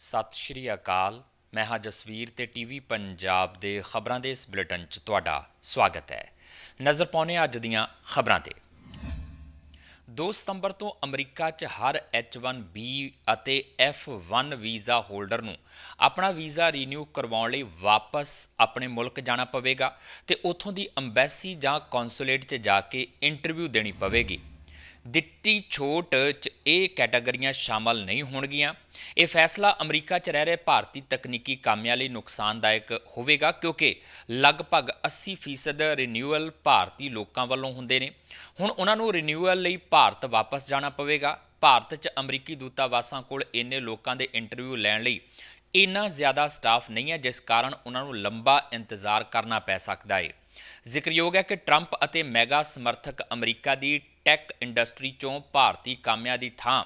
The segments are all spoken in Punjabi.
ਸਤਿ ਸ਼੍ਰੀ ਅਕਾਲ। ਮੈਂ ਹਾਂ ਜਸਵੀਰ ਤੇ ਟੀਵੀ ਪੰਜਾਬ ਦੇ ਖਬਰਾਂ ਦੇ ਇਸ ਬੁਲੇਟਿਨ 'ਚ ਤੁਹਾਡਾ ਸਵਾਗਤ ਹੈ। ਨਜ਼ਰ ਪਾਉਣੇ ਅੱਜ ਦੀਆਂ ਖਬਰਾਂ ਤੇ। 2 ਸਤੰਬਰ ਤੋਂ ਅਮਰੀਕਾ 'ਚ ਹਰ H1B ਅਤੇ F1 ਵੀਜ਼ਾ ਹੋਲਡਰ ਨੂੰ ਆਪਣਾ ਵੀਜ਼ਾ ਰੀਨਿਊ ਕਰਵਾਉਣ ਲਈ ਵਾਪਸ ਆਪਣੇ ਮੁਲਕ ਜਾਣਾ ਪਵੇਗਾ ਤੇ ਉੱਥੋਂ ਦੀ ਅੰਬੈਸੀ ਜਾਂ ਕੌਂਸੂਲੇਟ 'ਚ ਜਾ ਕੇ ਇੰਟਰਵਿਊ ਦੇਣੀ ਪਵੇਗੀ। ਦਿੱਤੀ ਛੋਟ 'ਚ ਇਹ ਕੈਟਾਗਰੀਆਂ ਸ਼ਾਮਲ ਨਹੀਂ ਹੋਣਗੀਆਂ। ਇਹ ਫੈਸਲਾ ਅਮਰੀਕਾ 'ਚ ਰਹਿ ਰਹੇ ਭਾਰਤੀ ਤਕਨੀਕੀ ਕਾਮਿਆਂ ਲਈ ਨੁਕਸਾਨਦਾਇਕ ਹੋਵੇਗਾ ਕਿਉਂਕਿ ਲਗਭਗ 80% ਰਿਨਿਊਅਲ ਭਾਰਤੀ ਲੋਕਾਂ ਵੱਲੋਂ ਹੁੰਦੇ ਨੇ। ਹੁਣ ਉਹਨਾਂ ਨੂੰ ਰਿਨਿਊਅਲ ਲਈ ਭਾਰਤ ਵਾਪਸ ਜਾਣਾ ਪਵੇਗਾ। ਭਾਰਤ 'ਚ ਅਮਰੀਕੀ ਦੂਤਾਵਾਸਾਂ ਕੋਲ ਇੰਨੇ ਲੋਕਾਂ ਦੇ ਇੰਟਰਵਿਊ ਲੈਣ ਲਈ ਇੰਨਾ ਜ਼ਿਆਦਾ ਸਟਾਫ ਨਹੀਂ ਹੈ, ਜਿਸ ਕਾਰਨ ਉਹਨਾਂ ਨੂੰ ਲੰਬਾ ਇੰਤਜ਼ਾਰ ਕਰਨਾ ਪੈ ਸਕਦਾ ਹੈ। ਜ਼ਿਕਰਯੋਗ ਹੈ ਕਿ ਟਰੰਪ ਅਤੇ ਮੈਗਾ ਸਮਰਥਕ ਅਮਰੀਕਾ ਦੀ ਟੈਕ ਇੰਡਸਟਰੀ ਚੋਂ ਭਾਰਤੀ ਕਾਮਿਆਂ ਦੀ ਥਾਂ।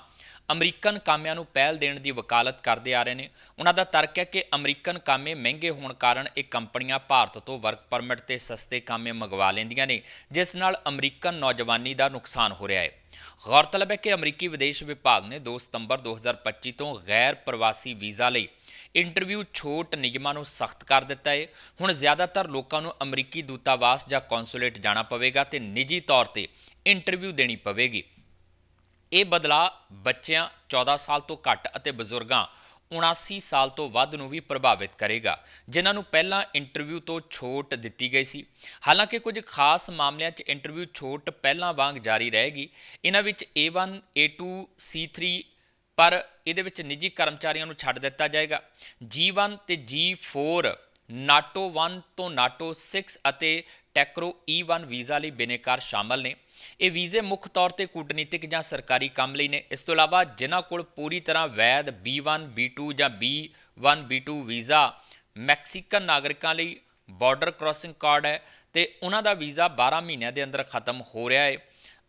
ਅਮਰੀਕਨ ਕਾਮਿਆਂ ਨੂੰ ਪਹਿਲ ਦੇਣ ਦੀ ਵਕਾਲਤ ਕਰਦੇ ਆ ਰਹੇ ਨੇ। ਉਹਨਾਂ ਦਾ ਤਰਕ ਹੈ ਕਿ ਅਮਰੀਕਨ ਕਾਮੇ ਮਹਿੰਗੇ ਹੋਣ ਕਾਰਨ ਇਹ ਕੰਪਨੀਆਂ ਭਾਰਤ ਤੋਂ ਵਰਕ ਪਰਮਿਟ ਤੇ ਸਸਤੇ ਕਾਮੇ ਮੰਗਵਾ ਲੈਂਦੀਆਂ ਨੇ, ਜਿਸ ਨਾਲ ਅਮਰੀਕਨ ਨੌਜਵਾਨੀ ਦਾ ਨੁਕਸਾਨ ਹੋ ਰਿਹਾ ਹੈ। ਗੌਰਤਲਬ ਹੈ ਕਿ ਅਮਰੀਕੀ ਵਿਦੇਸ਼ ਵਿਭਾਗ ਨੇ 2 ਸਤੰਬਰ 2025 ਤੋਂ ਗੈਰ ਪ੍ਰਵਾਸੀ ਵੀਜ਼ਾ ਲਈ ਇੰਟਰਵਿਊ ਛੋਟ ਨਿਯਮਾਂ ਨੂੰ ਸਖਤ ਕਰ ਦਿੱਤਾ ਹੈ। ਹੁਣ ਜ਼ਿਆਦਾਤਰ ਲੋਕਾਂ ਨੂੰ ਅਮਰੀਕੀ ਦੂਤਾਵਾਸ ਜਾਂ ਕੌਂਸੂਲੇਟ ਜਾਣਾ ਪਵੇਗਾ ਤੇ ਨਿੱਜੀ ਤੌਰ ਤੇ ਇੰਟਰਵਿਊ ਦੇਣੀ ਪਵੇਗੀ। ਇਹ ਬਦਲਾਅ ਬੱਚਿਆਂ 14 ਸਾਲ ਤੋਂ ਘੱਟ ਅਤੇ ਬਜ਼ੁਰਗਾਂ 79 ਸਾਲ ਤੋਂ ਵੱਧ ਨੂੰ ਵੀ ਪ੍ਰਭਾਵਿਤ ਕਰੇਗਾ, ਜਿਨ੍ਹਾਂ ਨੂੰ ਪਹਿਲਾਂ ਇੰਟਰਵਿਊ ਤੋਂ ਛੋਟ ਦਿੱਤੀ ਗਈ ਸੀ। ਹਾਲਾਂਕਿ ਕੁਝ ਖਾਸ ਮਾਮਲਿਆਂ 'ਚ ਇੰਟਰਵਿਊ ਛੋਟ ਪਹਿਲਾਂ ਵਾਂਗ ਜਾਰੀ ਰਹੇਗੀ। ਇਹਨਾਂ ਵਿੱਚ A1 A2 C3 ਪਰ ਇਹਦੇ ਵਿੱਚ ਨਿੱਜੀ ਕਰਮਚਾਰੀਆਂ ਨੂੰ ਛੱਡ ਦਿੱਤਾ ਜਾਏਗਾ। G1 ਤੇ G4 ਨਾਟੋ 1 ਤੋਂ ਨਾਟੋ 6 ਅਤੇ ਟੈਕਰੋ E1 ਵੀਜ਼ਾ ਲਈ ਬਿਨੇਕਾਰ ਸ਼ਾਮਲ ਨੇ। ਇਹ ਵੀਜ਼ੇ ਮੁੱਖ ਤੌਰ ਤੇ ਕੂਟਨੀਤਿਕ ਜਾਂ ਸਰਕਾਰੀ ਕੰਮ ਲਈ ਨੇ। ਇਸ ਤੋਂ ਇਲਾਵਾ ਜਿਨ੍ਹਾਂ ਕੋਲ ਪੂਰੀ ਤਰ੍ਹਾਂ ਵੈਧ B1 B2 ਜਾਂ B1 B2 ਵੀਜ਼ਾ ਮੈਕਸੀਕਨ ਨਾਗਰਿਕਾਂ ਲਈ ਬਾਰਡਰ ਕ੍ਰਾਸਿੰਗ ਕਾਰਡ ਹੈ ਤੇ ਉਹਨਾਂ ਦਾ ਵੀਜ਼ਾ 12 ਮਹੀਨਿਆਂ ਦੇ ਅੰਦਰ ਖਤਮ ਹੋ ਰਿਹਾ ਹੈ।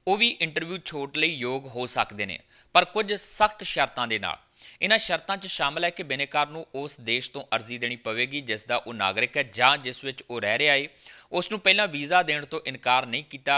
ਉਹ ਵੀ ਇੰਟਰਵਿਊ ਛੋਟ ਲਈ ਯੋਗ ਹੋ ਸਕਦੇ ਨੇ, ਪਰ ਕੁਝ ਸਖਤ ਸ਼ਰਤਾਂ ਦੇ ਨਾਲ। ਇਹਨਾਂ ਸ਼ਰਤਾਂ 'ਚ ਸ਼ਾਮਲ ਹੈ ਕਿ ਬਿਨੇਕਾਰ ਨੂੰ ਉਸ ਦੇਸ਼ ਤੋਂ ਅਰਜ਼ੀ ਦੇਣੀ ਪਵੇਗੀ, ਜਿਸ ਦਾ ਉਹ ਨਾਗਰਿਕ ਹੈ ਜਾਂ ਜਿਸ ਵਿੱਚ ਉਹ ਰਹਿ ਰਿਹਾ ਹੈ। ਉਸ ਨੂੰ ਪਹਿਲਾਂ ਵੀਜ਼ਾ ਦੇਣ ਤੋਂ ਇਨਕਾਰ ਨਹੀਂ ਕੀਤਾ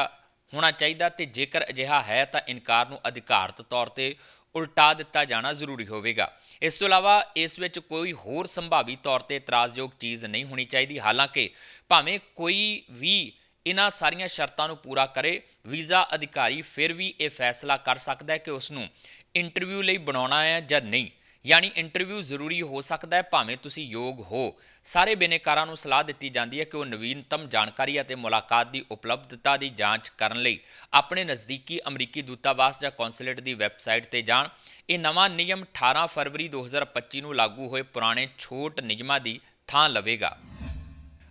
ਹੋਣਾ ਚਾਹੀਦਾ ਤੇ ਜੇਕਰ ਅਜਿਹਾ ਹੈ ਤਾਂ ਇਨਕਾਰ ਨੂੰ ਅਧਿਕਾਰਤ ਤੌਰ ਤੇ ਉਲਟਾ ਦਿੱਤਾ ਜਾਣਾ ਜ਼ਰੂਰੀ ਹੋਵੇਗਾ। ਇਸ ਤੋਂ ਇਲਾਵਾ ਇਸ ਵਿੱਚ ਕੋਈ ਹੋਰ ਸੰਭਾਵੀ ਤੌਰ ਤੇ ਇਤਰਾਜ਼ਯੋਗ ਚੀਜ਼ ਨਹੀਂ ਹੋਣੀ ਚਾਹੀਦੀ। ਹਾਲਾਂਕਿ ਭਾਵੇਂ ਕੋਈ ਵੀ ਇਹਨਾਂ ਸਾਰੀਆਂ ਸ਼ਰਤਾਂ ਨੂੰ ਪੂਰਾ ਕਰੇ, ਵੀਜ਼ਾ ਅਧਿਕਾਰੀ ਫਿਰ ਵੀ ਇਹ ਫੈਸਲਾ ਕਰ ਸਕਦਾ ਹੈ ਕਿ ਉਸ ਨੂੰ ਇੰਟਰਵਿਊ ਲਈ ਬਣਾਉਣਾ ਹੈ ਜਾਂ ਨਹੀਂ। ਯਾਨੀ ਇੰਟਰਵਿਊ ਜ਼ਰੂਰੀ ਹੋ ਸਕਦਾ ਹੈ, ਭਾਵੇਂ ਤੁਸੀਂ ਯੋਗ ਹੋ। ਸਾਰੇ ਬਿਨੇਕਾਰਾਂ ਨੂੰ ਸਲਾਹ ਦਿੱਤੀ ਜਾਂਦੀ ਹੈ ਕਿ ਉਹ ਨਵੀਨਤਮ ਜਾਣਕਾਰੀ ਅਤੇ ਮੁਲਾਕਾਤ ਦੀ ਉਪਲਬਧਤਾ ਦੀ ਜਾਂਚ ਕਰਨ ਲਈ ਆਪਣੇ ਨਜ਼ਦੀਕੀ ਅਮਰੀਕੀ ਦੂਤਾਵਾਸ ਜਾਂ ਕੌਂਸੂਲੇਟ ਦੀ ਵੈਬਸਾਈਟ ਤੇ ਜਾਣ। ਇਹ ਨਵਾਂ ਨਿਯਮ 18 ਫਰਵਰੀ 2025 ਨੂੰ ਲਾਗੂ ਹੋਏ ਪੁਰਾਣੇ ਛੋਟ ਨਿਯਮਾਂ ਦੀ ਥਾਂ ਲਵੇਗਾ।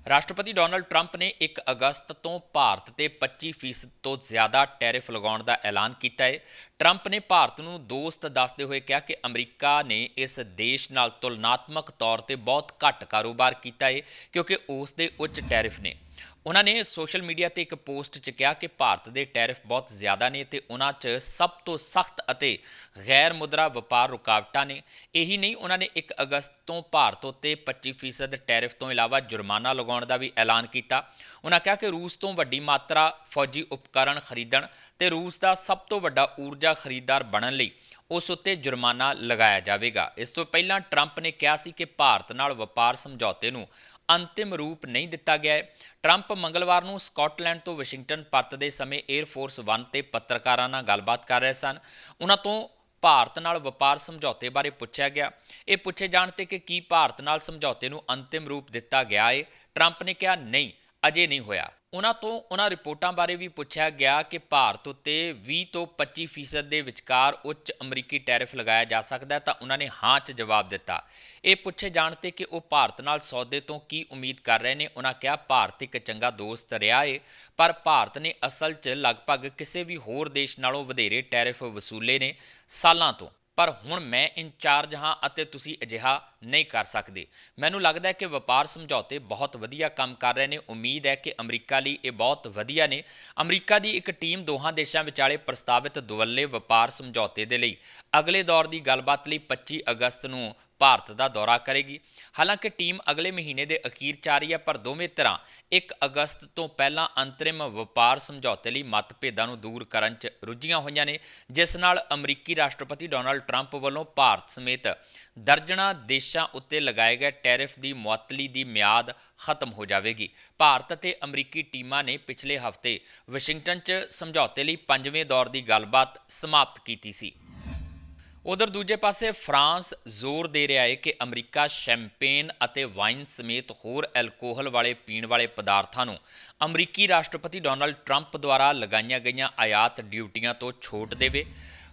ਰਾਸ਼ਟਰਪਤੀ ਡੋਨਲਡ ਟਰੰਪ ਨੇ 1 ਅਗਸਤ ਤੋਂ ਭਾਰਤ ਤੇ 25% ਤੋਂ ਜ਼ਿਆਦਾ ਟੈਰਿਫ ਲਗਾਉਣ ਦਾ ਐਲਾਨ ਕੀਤਾ ਹੈ। ਟਰੰਪ ਨੇ ਭਾਰਤ ਨੂੰ ਦੋਸਤ ਦੱਸਦੇ ਹੋਏ ਕਿਹਾ ਕਿ ਅਮਰੀਕਾ ਨੇ ਇਸ ਦੇਸ਼ ਨਾਲ ਤੁਲਨਾਤਮਕ ਤੌਰ ਤੇ ਬਹੁਤ ਘੱਟ ਕਾਰੋਬਾਰ ਕੀਤਾ ਹੈ, ਕਿਉਂਕਿ ਉਸ ਦੇ ਉੱਚ ਟੈਰਿਫ ਨੇ। ਉਹਨਾਂ ਨੇ ਸੋਸ਼ਲ ਮੀਡੀਆ ਤੇ ਇੱਕ ਪੋਸਟ 'ਚ ਕਿਹਾ ਕਿ ਭਾਰਤ ਦੇ ਟੈਰਿਫ ਬਹੁਤ ਜ਼ਿਆਦਾ ਨੇ ਤੇ ਉਹਨਾਂ 'ਚ ਸਭ ਤੋਂ ਸਖਤ ਅਤੇ ਗੈਰ ਮੁਦਰਾ ਵਪਾਰ ਰੁਕਾਵਟਾਂ ਨੇ। ਇਹੀ ਨਹੀਂ, ਉਹਨਾਂ ਨੇ 1 ਅਗਸਤ ਤੋਂ ਭਾਰਤ ਉੱਤੇ 25% ਟੈਰਿਫ ਤੋਂ ਇਲਾਵਾ ਜੁਰਮਾਨਾ ਲਗਾਉਣ ਦਾ ਵੀ ਐਲਾਨ ਕੀਤਾ। ਉਹਨਾਂ ਕਿਹਾ ਕਿ ਰੂਸ ਤੋਂ ਵੱਡੀ ਮਾਤਰਾ ਫੌਜੀ ਉਪਕਰਣ ਖਰੀਦਣ ਤੇ ਰੂਸ ਦਾ ਸਭ ਤੋਂ ਵੱਡਾ ਊਰਜਾ ਖਰੀਦਦਾਰ ਬਣਨ ਲਈ ਉਸ ਉੱਤੇ ਜੁਰਮਾਨਾ ਲਗਾਇਆ ਜਾਵੇਗਾ। ਇਸ ਤੋਂ ਪਹਿਲਾਂ ਟਰੰਪ ਨੇ ਕਿਹਾ ਸੀ ਕਿ ਭਾਰਤ ਨਾਲ ਵਪਾਰ ਸਮਝੌਤੇ ਨੂੰ ਅੰਤਿਮ ਰੂਪ ਨਹੀਂ ਦਿੱਤਾ ਗਿਆ ਹੈ। ਟਰੰਪ ਮੰਗਲਵਾਰ ਨੂੰ ਸਕਾਟਲੈਂਡ ਤੋਂ ਵਾਸ਼ਿੰਗਟਨ ਪਰਤਦੇ ਸਮੇਂ 에ਅਰ ਫੋਰਸ 1 ਤੇ ਪੱਤਰਕਾਰਾਂ ਨਾਲ ਗੱਲਬਾਤ ਕਰ ਰਹੇ ਸਨ। ਉਹਨਾਂ ਤੋਂ ਭਾਰਤ ਨਾਲ ਵਪਾਰ ਸਮਝੌਤੇ ਬਾਰੇ ਪੁੱਛਿਆ ਗਿਆ। ਇਹ ਪੁੱਛੇ ਜਾਣ ਤੇ ਕਿ ਕੀ ਭਾਰਤ ਨਾਲ ਸਮਝੌਤੇ ਨੂੰ ਅੰਤਿਮ ਰੂਪ ਦਿੱਤਾ ਗਿਆ ਹੈ। ਟਰੰਪ ਨੇ ਕਿਹਾ, ਨਹੀਂ, ਅਜੇ ਨਹੀਂ ਹੋਇਆ। ਉਹਨਾਂ ਤੋਂ ਉਹਨਾਂ ਰਿਪੋਰਟਾਂ ਬਾਰੇ ਵੀ ਪੁੱਛਿਆ ਗਿਆ ਕਿ ਭਾਰਤ ਉੱਤੇ 20 ਤੋਂ 25% ਦੇ ਵਿਚਕਾਰ ਉੱਚ ਅਮਰੀਕੀ ਟੈਰਿਫ ਲਗਾਇਆ ਜਾ ਸਕਦਾ ਤਾਂ ਉਹਨਾਂ ਨੇ ਹਾਂ 'ਚ ਜਵਾਬ ਦਿੱਤਾ। ਇਹ ਪੁੱਛੇ ਜਾਣ ਤੇ ਕਿ ਉਹ ਭਾਰਤ ਨਾਲ ਸੌਦੇ ਤੋਂ ਕੀ ਉਮੀਦ ਕਰ ਰਹੇ ਨੇ, ਉਹਨਾਂ ਕਿਹਾ, ਭਾਰਤ ਇੱਕ ਚੰਗਾ ਦੋਸਤ ਰਿਹਾ ਏ, ਪਰ ਭਾਰਤ ਨੇ ਅਸਲ 'ਚ ਲਗਭਗ ਕਿਸੇ ਵੀ ਹੋਰ ਦੇਸ਼ ਨਾਲੋਂ ਵਧੇਰੇ ਟੈਰਿਫ ਵਸੂਲੇ ਨੇ ਸਾਲਾਂ ਤੋਂ। ਪਰ ਹੁਣ ਮੈਂ ਇੰਚਾਰਜ ਹਾਂ ਅਤੇ ਤੁਸੀਂ ਅਜਿਹਾ ਨਹੀਂ ਕਰ ਸਕਦੇ। ਮੈਨੂੰ ਲੱਗਦਾ ਹੈ ਕਿ ਵਪਾਰ ਸਮਝੌਤੇ ਬਹੁਤ ਵਧੀਆ ਕੰਮ ਕਰ ਰਹੇ ਨੇ। ਉਮੀਦ ਹੈ ਕਿ ਅਮਰੀਕਾ ਲਈ ਇਹ ਬਹੁਤ ਵਧੀਆ ਨੇ। ਅਮਰੀਕਾ ਦੀ ਇੱਕ ਟੀਮ ਦੋਹਾਂ ਦੇਸ਼ਾਂ ਵਿਚਾਲੇ ਪ੍ਰਸਤਾਵਿਤ ਦੁਵੱਲੇ ਵਪਾਰ ਸਮਝੌਤੇ ਦੇ ਲਈ ਅਗਲੇ ਦੌਰ ਦੀ ਗੱਲਬਾਤ ਲਈ 25 ਅਗਸਤ ਨੂੰ ਭਾਰਤ ਦਾ ਦੌਰਾ ਕਰੇਗੀ। ਹਾਲਾਂਕਿ ਟੀਮ ਅਗਲੇ ਮਹੀਨੇ ਦੇ ਅਖੀਰ 'ਚ ਆ ਰਹੀ ਹੈ, ਪਰ ਦੋਵੇਂ ਤਰ੍ਹਾਂ 1 ਅਗਸਤ ਤੋਂ ਪਹਿਲਾਂ ਅੰਤਰਿਮ ਵਪਾਰ ਸਮਝੌਤੇ ਲਈ ਮਤਭੇਦਾਂ ਨੂੰ ਦੂਰ ਕਰਨ 'ਚ ਰੁੱਝੀਆਂ ਹੋਈਆਂ ਨੇ, ਜਿਸ ਨਾਲ ਅਮਰੀਕੀ ਰਾਸ਼ਟਰਪਤੀ ਡੋਨਾਲਡ ਟਰੰਪ ਵੱਲੋਂ ਭਾਰਤ ਸਮੇਤ ਦਰਜਣਾ ਦੇਸ਼ਾਂ ਉੱਤੇ ਲਗਾਏ ਗਏ ਟੈਰਿਫ ਦੀ ਮੁਅੱਤਲੀ ਦੀ ਮਿਆਦ ਖਤਮ ਹੋ ਜਾਵੇਗੀ। ਭਾਰਤ ਅਤੇ ਅਮਰੀਕੀ ਟੀਮਾਂ ਨੇ ਪਿਛਲੇ ਹਫ਼ਤੇ ਵਾਸ਼ਿੰਗਟਨ 'ਚ ਸਮਝੌਤੇ ਲਈ ਪੰਜਵੇਂ ਦੌਰ ਦੀ ਗੱਲਬਾਤ ਸਮਾਪਤ ਕੀਤੀ ਸੀ। ਉਧਰ ਦੂਜੇ ਪਾਸੇ ਫਰਾਂਸ ਜ਼ੋਰ ਦੇ ਰਿਹਾ ਹੈ ਕਿ ਅਮਰੀਕਾ ਸ਼ੈਂਪੇਨ ਅਤੇ ਵਾਈਨ ਸਮੇਤ ਹੋਰ ਐਲਕੋਹਲ ਵਾਲੇ ਪੀਣ ਵਾਲੇ ਪਦਾਰਥਾਂ ਨੂੰ ਅਮਰੀਕੀ ਰਾਸ਼ਟਰਪਤੀ ਡੋਨਲਡ ਟਰੰਪ ਦੁਆਰਾ ਲਗਾਈਆਂ ਗਈਆਂ ਆਯਾਤ ਡਿਊਟੀਆਂ ਤੋਂ ਛੋਟ ਦੇਵੇ।